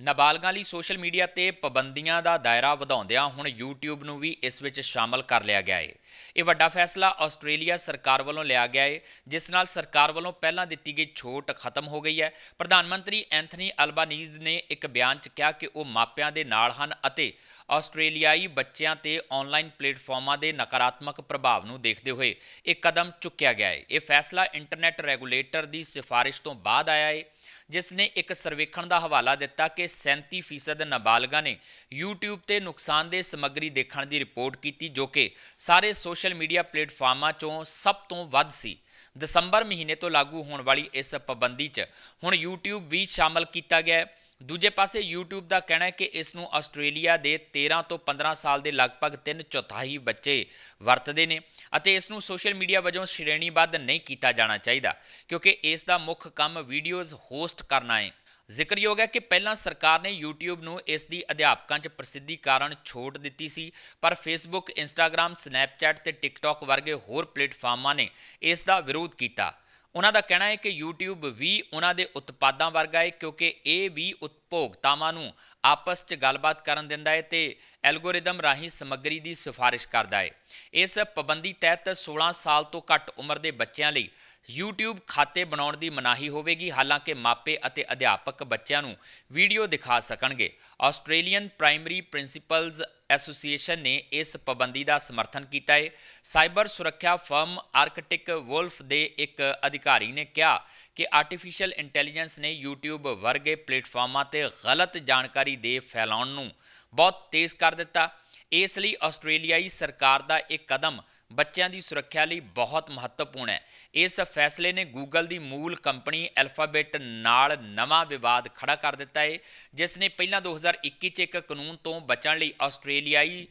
ਨਾਬਾਲਗਾਂ ਲਈ ਸੋਸ਼ਲ ਮੀਡੀਆ ਤੇ ਪਾਬੰਦੀਆਂ ਦਾ ਦਾਇਰਾ ਵਧਾਉਂਦਿਆਂ ਹੁਣ YouTube ਨੂੰ ਵੀ ਇਸ ਵਿੱਚ ਸ਼ਾਮਲ ਕਰ ਲਿਆ ਗਿਆ ਹੈ ਇਹ ਵੱਡਾ ਫੈਸਲਾ ਆਸਟ੍ਰੇਲੀਆ ਸਰਕਾਰ ਵੱਲੋਂ ਲਿਆ ਗਿਆ ਹੈ ਜਿਸ ਨਾਲ ਸਰਕਾਰ ਵੱਲੋਂ ਪਹਿਲਾਂ ਦਿੱਤੀ ਗਈ ਛੋਟ ਖਤਮ ਹੋ ਗਈ ਹੈ। ਪ੍ਰਧਾਨ ਮੰਤਰੀ ਐਂਥਨੀ ਅਲਬਾਨੀਜ਼ ਨੇ ਇੱਕ ਬਿਆਨ 'ਚ ਕਿਹਾ ਕਿ ਉਹ ਮਾਪਿਆਂ ਦੇ ਨਾਲ ਹਨ ਅਤੇ ਆਸਟ੍ਰੇਲੀਆਈ ਬੱਚਿਆਂ ਤੇ ਆਨਲਾਈਨ ਪਲੇਟਫਾਰਮਾਂ ਦੇ ਨਕਾਰਾਤਮਕ ਪ੍ਰਭਾਵ ਨੂੰ ਦੇਖਦੇ ਹੋਏ ਇਹ ਕਦਮ ਚੁੱਕਿਆ ਗਿਆ ਹੈ ਇਹ ਫੈਸਲਾ ਇੰਟਰਨੈਟ ਰੈਗੂਲੇਟਰ ਦੀ ਸਿਫਾਰਿਸ਼ ਤੋਂ ਬਾਅਦ ਆਇਆ ਹੈ ਜਿਸ ਨੇ ਇੱਕ ਸਰਵੇਖਣ ਦਾ ਹਵਾਲਾ ਦਿੱਤਾ ਕਿ 37% ਨਾਬਾਲਗਾਂ ਨੇ YouTube ਤੇ ਨੁਕਸਾਨਦੇਹ ਸਮੱਗਰੀ ਦੇਖਣ ਦੀ ਰਿਪੋਰਟ ਕੀਤੀ ਜੋ ਕਿ ਸਾਰੇ ਸੋਸ਼ਲ ਮੀਡੀਆ ਪਲੇਟਫਾਰਮਾਂ 'ਚੋਂ ਸਭ ਤੋਂ ਵੱਧ ਸੀ। ਦਸੰਬਰ ਮਹੀਨੇ ਤੋਂ ਲਾਗੂ ਹੋਣ ਵਾਲੀ ਇਸ ਪਾਬੰਦੀ 'ਚ ਹੁਣ YouTube ਵੀ ਸ਼ਾਮਲ ਕੀਤਾ ਗਿਆ ਹੈ। ਦੂਜੇ ਪਾਸੇ YouTube ਦਾ ਕਹਿਣਾ ਹੈ ਕਿ ਇਸ ਨੂੰ ਆਸਟ੍ਰੇਲੀਆ ਦੇ 13 ਤੋਂ 15 ਸਾਲ ਦੇ ਲਗਭਗ 3 ਚੌਥਾਈ ਬੱਚੇ ਵਰਤਦੇ ਨੇ ਅਤੇ ਇਸ ਨੂੰ ਸੋਸ਼ਲ ਮੀਡੀਆ ਵਜੋਂ ਸ਼੍ਰੇਣੀਬੱਧ ਨਹੀਂ ਕੀਤਾ ਜਾਣਾ ਚਾਹੀਦਾ ਕਿਉਂਕਿ ਇਸ ਦਾ ਮੁੱਖ ਕੰਮ ਵੀਡੀਓਜ਼ ਹੋਸਟ ਕਰਨਾ ਹੈ। ਜ਼ਿਕਰਯੋਗ ਹੈ ਕਿ ਪਹਿਲਾਂ ਸਰਕਾਰ ਨੇ YouTube ਨੂੰ ਇਸ ਦੀ ਅਧਿਆਪਕਾਂ 'ਚ ਪ੍ਰਸਿੱਧੀ ਕਾਰਨ ਛੋਟ ਦਿੱਤੀ ਸੀ ਪਰ Facebook, Instagram, Snapchat ਤੇ TikTok ਵਰਗੇ ਹੋਰ ਪਲੇਟਫਾਰਮਾਂ ਨੇ ਇਸ ਦਾ ਵਿਰੋਧ ਕੀਤਾ। ਉਹਨਾਂ ਦਾ ਕਹਿਣਾ ਹੈ ਕਿ YouTube ਵੀ ਉਹਨਾਂ ਦੇ ਉਤਪਾਦਾਂ ਵਰਗਾ ਹੈ, ਕਿਉਂਕਿ ਇਹ ਵੀ ਉਪਭੋਗਤਾਵਾਂ ਨੂੰ ਆਪਸ 'ਚ ਗੱਲਬਾਤ ਕਰਨ ਦਿੰਦਾ ਹੈ ਤੇ ਐਲਗੋਰਿਦਮ ਰਾਹੀਂ ਸਮੱਗਰੀ ਦੀ ਸਿਫਾਰਿਸ਼ ਕਰਦਾ ਹੈ। ਇਸ ਪਾਬੰਦੀ ਤਹਿਤ 16 ਸਾਲ ਤੋਂ ਘੱਟ ਉਮਰ ਦੇ ਬੱਚਿਆਂ ਲਈ YouTube ਖਾਤੇ ਬਣਾਉਣ ਦੀ ਮਨਾਹੀ ਹੋਵੇਗੀ। ਹਾਲਾਂਕਿ ਮਾਪੇ ਅਤੇ ਅਧਿਆਪਕ ਬੱਚਿਆਂ ਨੂੰ ਵੀਡੀਓ ਦਿਖਾ ਸਕਣਗੇ। ਆਸਟ੍ਰੇਲੀਅਨ ਪ੍ਰਾਇਮਰੀ ਪ੍ਰਿੰਸੀਪਲਸ ਐਸੋਸੀਏਸ਼ਨ ਨੇ ਇਸ ਪਾਬੰਦੀ ਦਾ ਸਮਰਥਨ ਕੀਤਾ ਹੈ। ਸਾਈਬਰ ਸੁਰੱਖਿਆ ਫਰਮ ਆਰਕਟਿਕ ਵੋਲਫ ਦੇ ਇੱਕ ਅਧਿਕਾਰੀ ਨੇ ਕਿਹਾ ਕਿ ਆਰਟੀਫੀਸ਼ੀਅਲ ਇੰਟੈਲੀਜੈਂਸ ਨੇ YouTube ਵਰਗੇ ਪਲੇਟਫਾਰਮਾਂ ਤੇ ਗਲਤ ਜਾਣਕਾਰੀ ਦੇ ਫੈਲਾਉਣ ਨੂੰ ਬਹੁਤ ਤੇਜ਼ ਕਰ ਦਿੱਤਾ। ਇਸ ਲਈ ਆਸਟ੍ਰੇਲੀਆਈ ਸਰਕਾਰ ਦਾ ਇਹ ਕਦਮ ਬੱਚਿਆਂ ਦੀ ਸੁਰੱਖਿਆ ਲਈ ਬਹੁਤ ਮਹੱਤਵਪੂਰਨ ਹੈ। ਇਸ ਫੈਸਲੇ ਨੇ ਗੂਗਲ ਦੀ ਮੂਲ ਕੰਪਨੀ ਅਲਫਾਬੈਟ ਨਾਲ ਨਵਾਂ ਵਿਵਾਦ ਖੜਾ ਕਰ ਦਿੱਤਾ ਹੈ, ਜਿਸ ਨੇ ਪਹਿਲਾਂ 2021 ਚ ਇੱਕ ਕਾਨੂੰਨ ਤੋਂ ਬਚਣ ਲਈ ਆਸਟ੍ਰੇਲੀਆਈ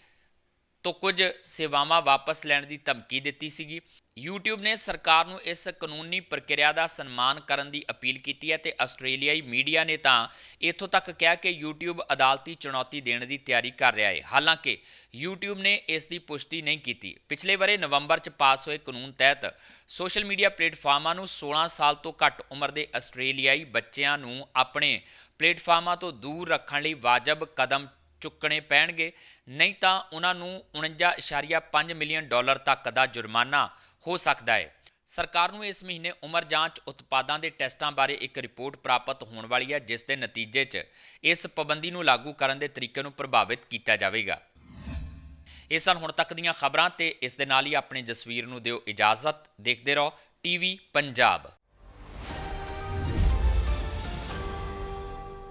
ਤੋਂ ਕੁਝ ਸੇਵਾਵਾਂ ਵਾਪਸ ਲੈਣ ਦੀ ਧਮਕੀ ਦਿੱਤੀ ਸੀਗੀ। YouTube ਨੇ ਸਰਕਾਰ ਨੂੰ ਇਸ ਕਾਨੂੰਨੀ ਪ੍ਰਕਿਰਿਆ ਦਾ ਸਨਮਾਨ ਕਰਨ ਦੀ ਅਪੀਲ ਕੀਤੀ ਹੈ ਤੇ ਆਸਟ੍ਰੇਲੀਆਈ ਮੀਡੀਆ ਨੇ ਤਾਂ ਇਥੋਂ ਤੱਕ ਕਿਹਾ ਕਿ YouTube ਅਦਾਲਤੀ ਚੁਣੌਤੀ ਦੇਣ ਦੀ ਤਿਆਰੀ ਕਰ ਰਿਹਾ ਹੈ। ਹਾਲਾਂਕਿ, YouTube ਨੇ ਇਸ ਦੀ ਪੁਸ਼ਟੀ ਨਹੀਂ ਕੀਤੀ। ਪਿਛਲੇ ਵਰੇ ਨਵੰਬਰ 'ਚ ਪਾਸ ਹੋਏ ਕਾਨੂੰਨ ਤਹਿਤ ਸੋਸ਼ਲ ਮੀਡੀਆ ਪਲੇਟਫਾਰਮਾਂ ਨੂੰ 16 ਸਾਲ ਤੋਂ ਘੱਟ ਉਮਰ ਦੇ ਆਸਟ੍ਰੇਲੀਆਈ ਬੱਚਿਆਂ ਨੂੰ ਆਪਣੇ ਪਲੇਟਫਾਰਮਾਂ ਤੋਂ ਦੂਰ ਰੱਖਣ ਲਈ ਵਾਜਬ ਕਦਮ ਚੁੱਕਣੇ ਪੈਣਗੇ। ਨਹੀਂ ਤਾਂ ਉਹਨਾਂ ਨੂੰ 49.5 ਮਿਲੀਅਨ ਡਾਲਰ ਤੱਕ ਦਾ ਜੁਰਮਾਨਾ ਹੋ ਸਕਦਾ ਹੈ। ਸਰਕਾਰ ਨੂੰ ਇਸ ਮਹੀਨੇ ਉਮਰ ਜਾਂਚ ਉਤਪਾਦਾਂ ਦੇ ਟੈਸਟਾਂ ਬਾਰੇ ਇੱਕ ਰਿਪੋਰਟ ਪ੍ਰਾਪਤ ਹੋਣ ਵਾਲੀ ਹੈ, ਜਿਸ ਦੇ ਨਤੀਜੇ 'ਚ ਇਸ ਪਾਬੰਦੀ ਨੂੰ ਲਾਗੂ ਕਰਨ ਦੇ ਤਰੀਕੇ ਨੂੰ ਪ੍ਰਭਾਵਿਤ ਕੀਤਾ ਜਾਵੇਗਾ। ਇਹ ਸਨ ਹੁਣ ਤੱਕ ਦੀਆਂ ਖਬਰਾਂ ਤੇ ਇਸ ਦੇ ਨਾਲ ਹੀ ਆਪਣੇ ਜਸਵੀਰ ਨੂੰ ਦਿਓ ਇਜਾਜ਼ਤ। ਦੇਖਦੇ ਰਹੋ, ਟੀਵੀ ਪੰਜਾਬ।